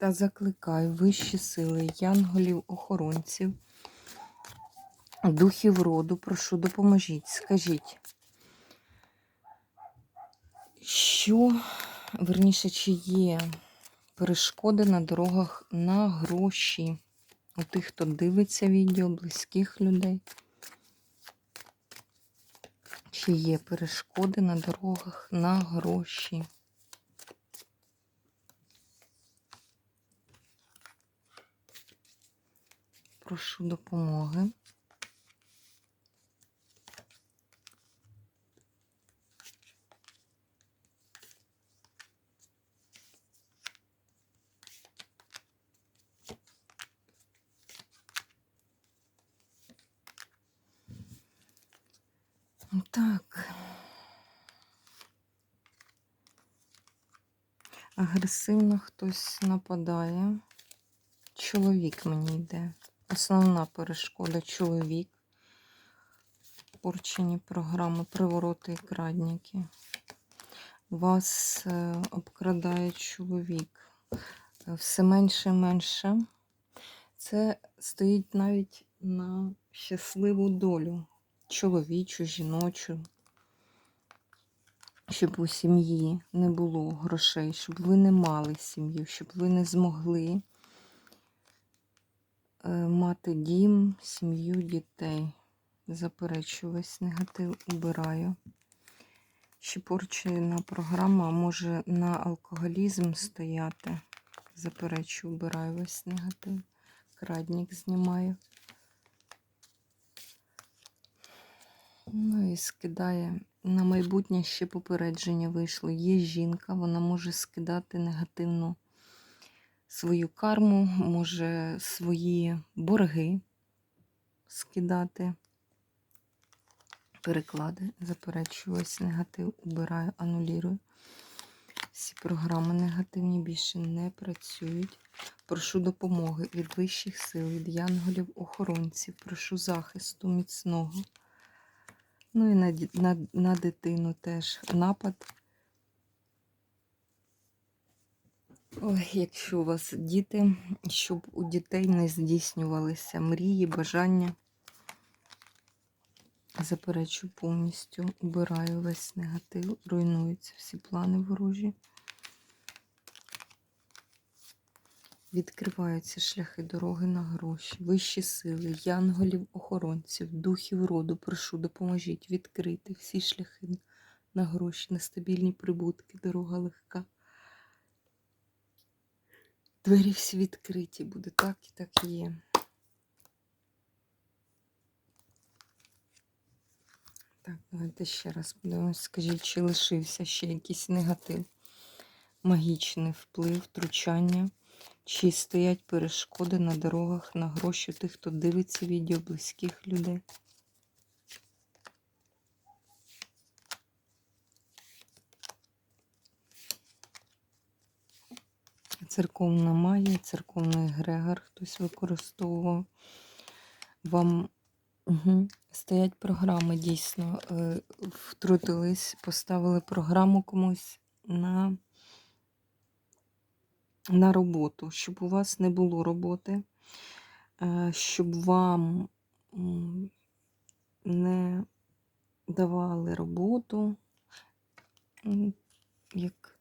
Та закликаю вищі сили, янголів, охоронців, духів роду, прошу, допоможіть, скажіть, що, верніше, чи є перешкоди на дорогах на гроші у тих, хто дивиться відео, близьких людей? Чи є перешкоди на дорогах на гроші? Прошу допомоги. Так. Агресивно хтось нападає. Чоловік мені йде. Основна перешкода чоловік. Порчені програми, привороти і крадники. Вас е, обкрадає чоловік. Все менше і менше. Це стоїть навіть на щасливу долю. Чоловічу, жіночу. Щоб у сім'ї не було грошей, щоб ви не мали сім'ю, щоб ви не змогли Е, мати дім, сім'ю, дітей. Заперечую весь негатив убираю. Ще порчена програма може на алкоголізм стояти. Заперечую, убираю весь негатив. Крадник знімаю. Ну і скидає. На майбутнє ще попередження вийшло. Є жінка, вона може скидати негативну свою карму, може свої борги скидати. Переклади, заперечую, ось негатив, убираю, анулірую. Всі програми негативні більше не працюють. Прошу допомоги від вищих сил, від янголів-охоронців, прошу захисту міцного. Ну і на, на, на дитину теж напад Якщо у вас діти, щоб у дітей не здійснювалися мрії, бажання, заперечу повністю, убираю весь негатив, руйнуються всі плани ворожі. Відкриваються шляхи дороги на гроші, вищі сили, янголів, охоронців, духів роду, прошу, допоможіть відкрити всі шляхи на гроші, на стабільні прибутки, дорога легка. Двері всі відкриті, буде так і так є. Так, давайте ще раз подивимось. Скажіть, чи лишився ще якийсь негатив, магічний вплив, втручання, чи стоять перешкоди на дорогах, на гроші тих, хто дивиться відео близьких людей. Церковна магія, церковний Грегор хтось використовував. Вам угу. стоять програми, дійсно. Е, втрутились, поставили програму комусь на на роботу, щоб у вас не було роботи, е, щоб вам не давали роботу, як,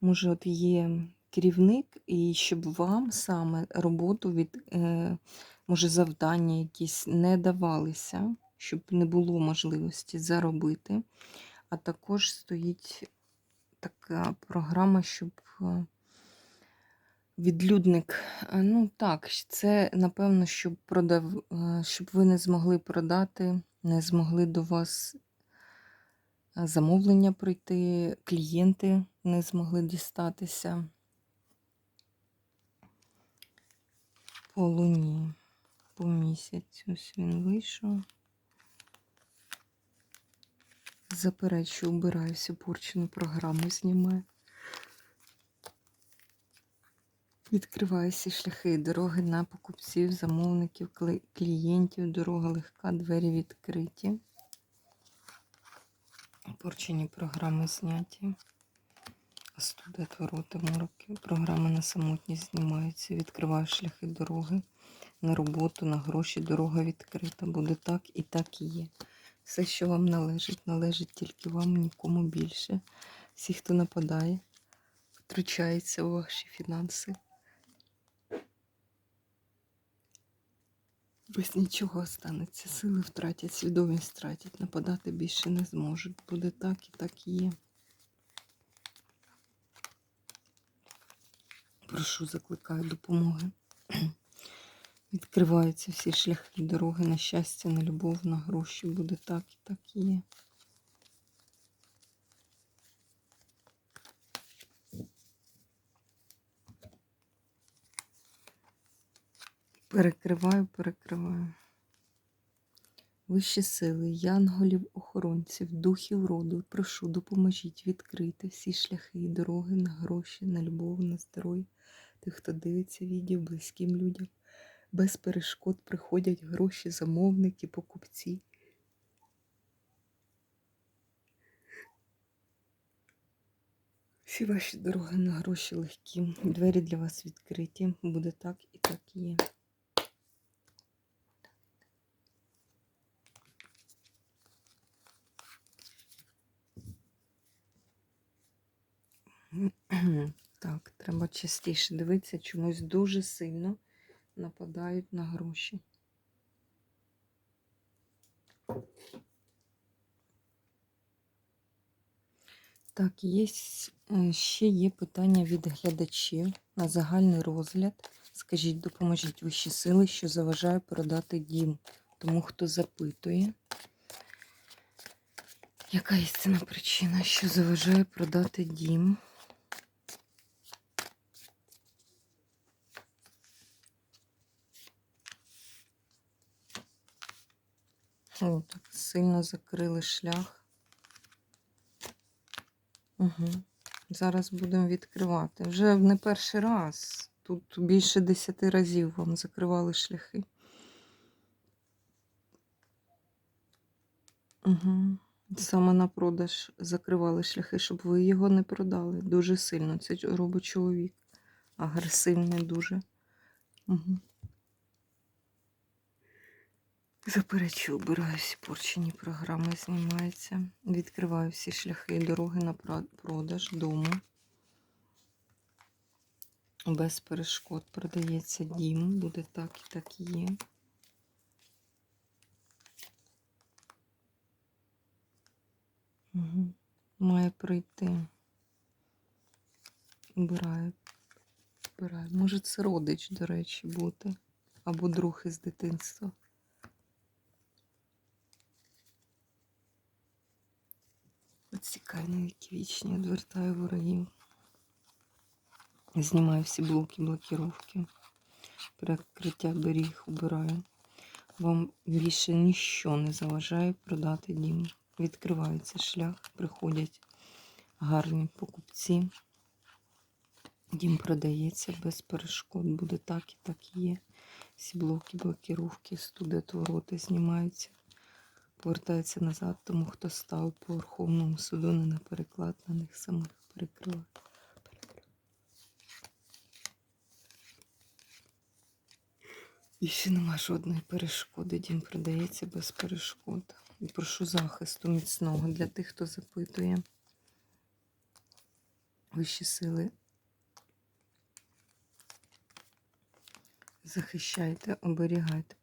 може, от є керівник, і щоб вам саме роботу від, е, може, завдання якісь не давалися, щоб не було можливості заробити. А також стоїть така програма, щоб е, відлюдник. Е, ну так, це, напевно, щоб продав, щоб ви не змогли продати, не змогли до вас замовлення пройти, клієнти не змогли дістатися. По луні, по місяцю. Ось він вийшов. Заперечую, убираю всю порчену програму, знімаю. Відкриваю всі шляхи і дороги на покупців, замовників, клієнтів. Дорога легка, двері відкриті. Порчені програми зняті. Студи, ворота, мороки. Програми на самотність знімаються. Відкриваю шляхи дороги на роботу, на гроші. Дорога відкрита. Буде так і так і є. Все, що вам належить, належить тільки вам, нікому більше. Всі, хто нападає, втручається у ваші фінанси. Без нічого останеться. Сили втратять, свідомість втратять, нападати більше не зможуть. Буде так і так і є. Прошу, закликаю допомоги. Відкриваються всі шляхи дороги на щастя, на любов, на гроші. Буде так і так і є. Перекриваю, перекриваю. Вищі сили, янголів, охоронців, духів роду, прошу, допоможіть відкрити всі шляхи і дороги на гроші, на любов, на здоров'я. Тих, хто дивиться відео близьким людям. Без перешкод приходять гроші, замовники, покупці. Всі ваші дороги на гроші легкі. Двері для вас відкриті. Буде так і так є. Так, треба частіше дивитися, чомусь дуже сильно нападають на гроші. Так, є, е, ще є питання від глядачів на загальний розгляд. Скажіть, допоможіть вищі сили, що заважає продати дім. Тому хто запитує, яка істинна причина, що заважає продати дім? О, так сильно закрили шлях. Угу. Зараз будемо відкривати. Вже не перший раз. Тут більше десяти разів вам закривали шляхи. Угу. Саме на продаж закривали шляхи, щоб ви його не продали. Дуже сильно. Це робить чоловік. Агресивний дуже. Угу. Заперечую, обираю всі порчені програми, знімаються. Відкриваю всі шляхи і дороги на продаж дому. Без перешкод продається дім. Буде так і так є. Угу. Має прийти. Обираю. Обираю. Може, це родич, до речі, бути. Або друг із дитинства. Відсікаю навіки вічні, відвертаю ворогів. Знімаю всі блоки, блокіровки. Перекриття доріг убираю. Вам більше ніщо не заважає продати дім. Відкривається шлях, приходять гарні покупці. Дім продається без перешкод. Буде так і так і є. Всі блоки, блокіровки, студи, твороти знімаються. Повертається назад, тому хто став по Верховному суду не на переклад, на них самих перекриває. І ще нема жодної перешкоди. Дім продається без перешкод. І прошу захисту міцного для тих, хто запитує. Вищі сили. Захищайте, оберігайте.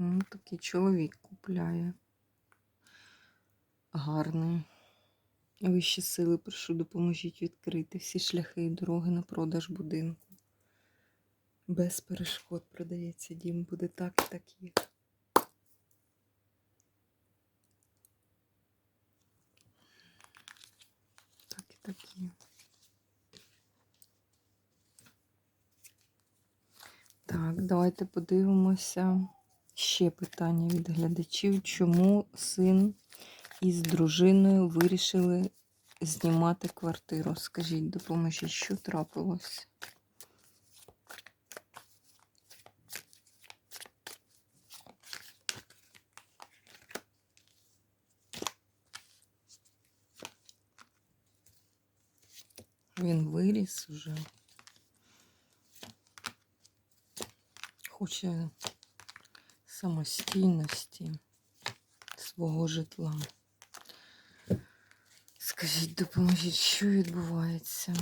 Ну, такий чоловік купляє. Гарний. Вищі сили, прошу, допоможіть відкрити всі шляхи і дороги на продаж будинку. Без перешкод продається дім. Буде так і так є. Так і так є. Так, давайте подивимося. Ще питання від глядачів. Чому син із дружиною вирішили знімати квартиру? Скажіть, допоможіть, що трапилось? Він виріс вже. Хоче самостійності свого житла. Скажіть, допоможіть, що відбувається?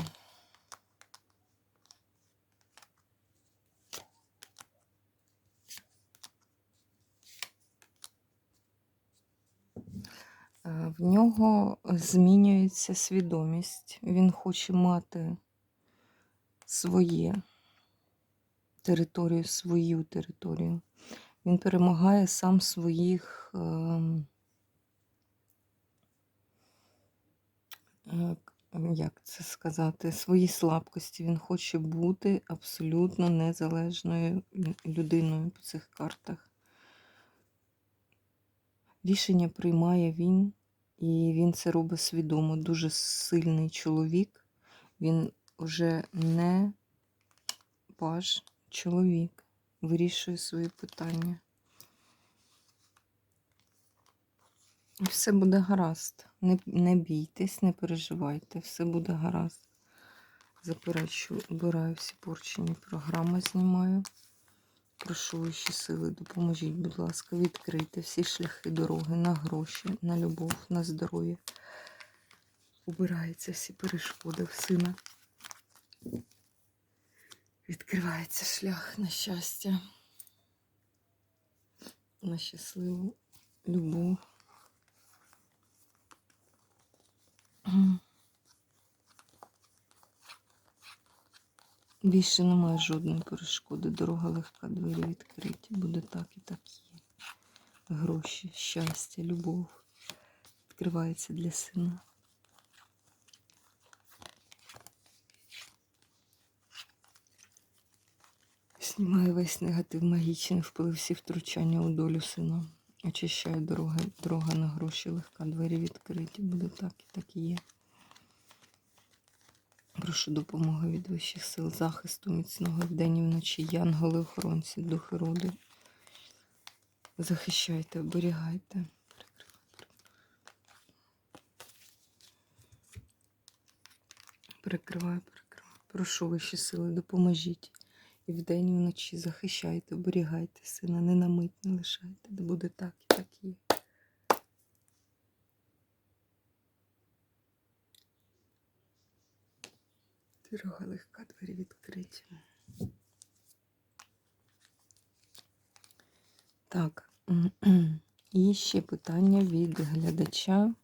Е, В нього змінюється свідомість. Він хоче мати своє територію, свою територію. Він перемагає сам своїх, ем, е, як це сказати, свої слабкості. Він хоче бути абсолютно незалежною людиною по цих картах. Рішення приймає він, і він це робить свідомо. Дуже сильний чоловік. Він вже не паж чоловік. Вирішує свої питання. Все буде гаразд. Не, не бійтесь, не переживайте, все буде гаразд. Заперечу, обираю всі порчені програми, знімаю. Прошу вищі сили, допоможіть, будь ласка, відкрийте всі шляхи дороги на гроші, на любов, на здоров'я. Убираються всі перешкоди в сина. Відкривається шлях на щастя, на щасливу любов. Більше немає жодної перешкоди. Дорога легка, двері відкриті. Буде так і так є. Гроші, щастя, любов відкривається для сина. Знімаю весь негатив, магічний вплив, всі втручання у долю сина. Очищаю дороги, дорога на гроші легка, двері відкриті. Буде так і так і є. Прошу допомоги від вищих сил, захисту міцного вдень і вночі, янголи, охоронці, духи роду. Захищайте, оберігайте. Перекриваю, перекриваю. Прошу вищі сили, допоможіть. І вдень, і вночі захищайте, оберігайте сина, не на мить не лишайте, де буде так і так є. Дорога легка, двері відкриті. Так, і ще питання від глядача.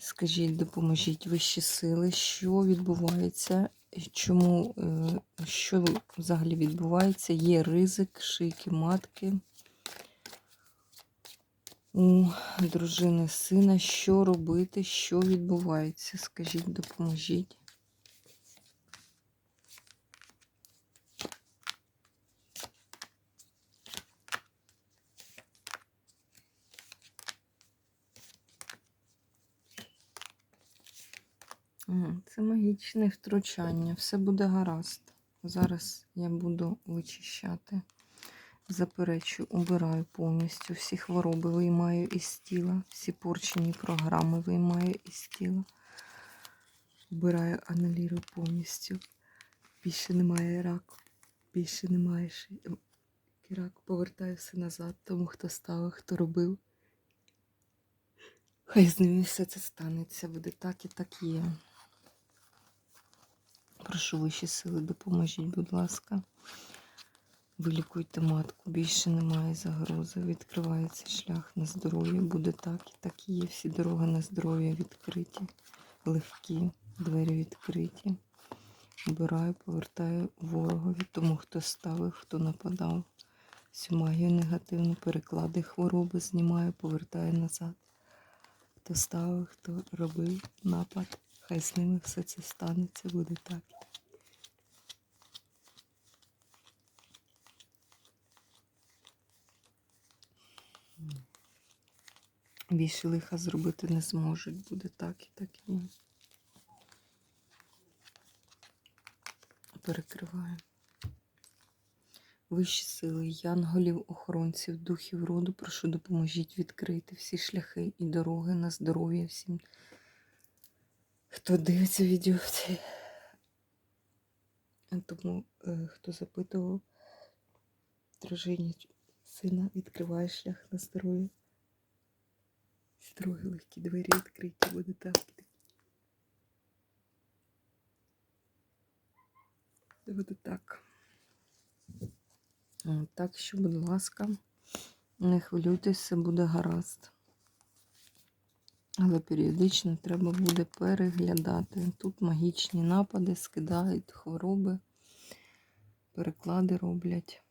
Скажіть, допоможіть вищі сили, що відбувається, чому, е, що взагалі відбувається? Є ризик, шийки матки у дружини сина. Що робити, що відбувається? Скажіть, допоможіть. Це магічне втручання. Все буде гаразд. Зараз я буду вичищати. Заперечую, убираю повністю. Всі хвороби виймаю із тіла, всі порчені програми виймаю із тіла. Убираю, аналірую повністю. Більше немає раку, більше немає раку. Повертаю все назад, тому хто ставив, хто робив. Хай з ними все це станеться, буде так і так є. Прошу вищі сили, допоможіть, будь ласка. Вилікуйте матку, більше немає загрози. Відкривається шлях на здоров'я. Буде так і так і є. Всі дороги на здоров'я відкриті, легкі, двері відкриті. Обираю, повертаю ворогові, тому хто ставив, хто нападав. Всю магію негативну переклади хвороби знімаю, повертаю назад. Хто ставив, хто робив напад, Хай з ними все це станеться, буде так. Більше лиха зробити не зможуть, буде так і так і ми. Перекриваємо. Вищі сили, янголів, охоронців, духів роду, прошу допоможіть відкрити всі шляхи і дороги на здоров'я всім хто дивиться відео. Тому, хто запитував, дружині сина відкриває шлях на здоров'я. Всі дороги легкі двері відкриті, буде так. Буде так. Так що, будь ласка, не хвилюйтесь, все буде гаразд. Але періодично треба буде переглядати. Тут магічні напади скидають хвороби, переклади роблять.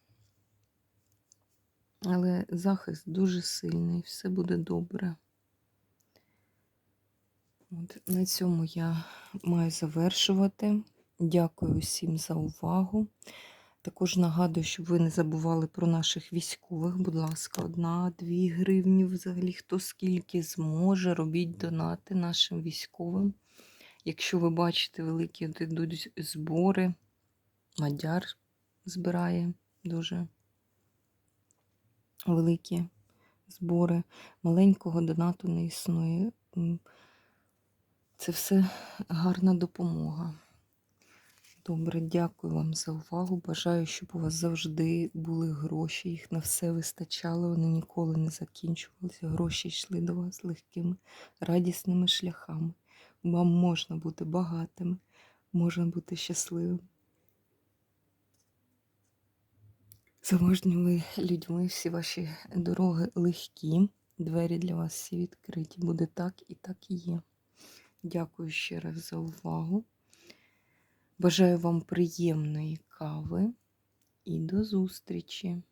Але захист дуже сильний, все буде добре. От, на цьому я маю завершувати. Дякую усім за увагу. Також нагадую, щоб ви не забували про наших військових. Будь ласка, одна-дві гривні взагалі, хто скільки зможе, робіть донати нашим військовим. Якщо ви бачите, великі йдуть збори, Мадяр збирає дуже великі збори. Маленького донату не існує. Це все гарна допомога. Добре, дякую вам за увагу. Бажаю, щоб у вас завжди були гроші, їх на все вистачало, вони ніколи не закінчувалися. Гроші йшли до вас легкими, радісними шляхами. Вам можна бути багатими, можна бути щасливим. Заможніми людьми всі ваші дороги легкі, двері для вас всі відкриті. Буде так і так і є. Дякую ще раз за увагу. Бажаю вам приємної кави і до зустрічі!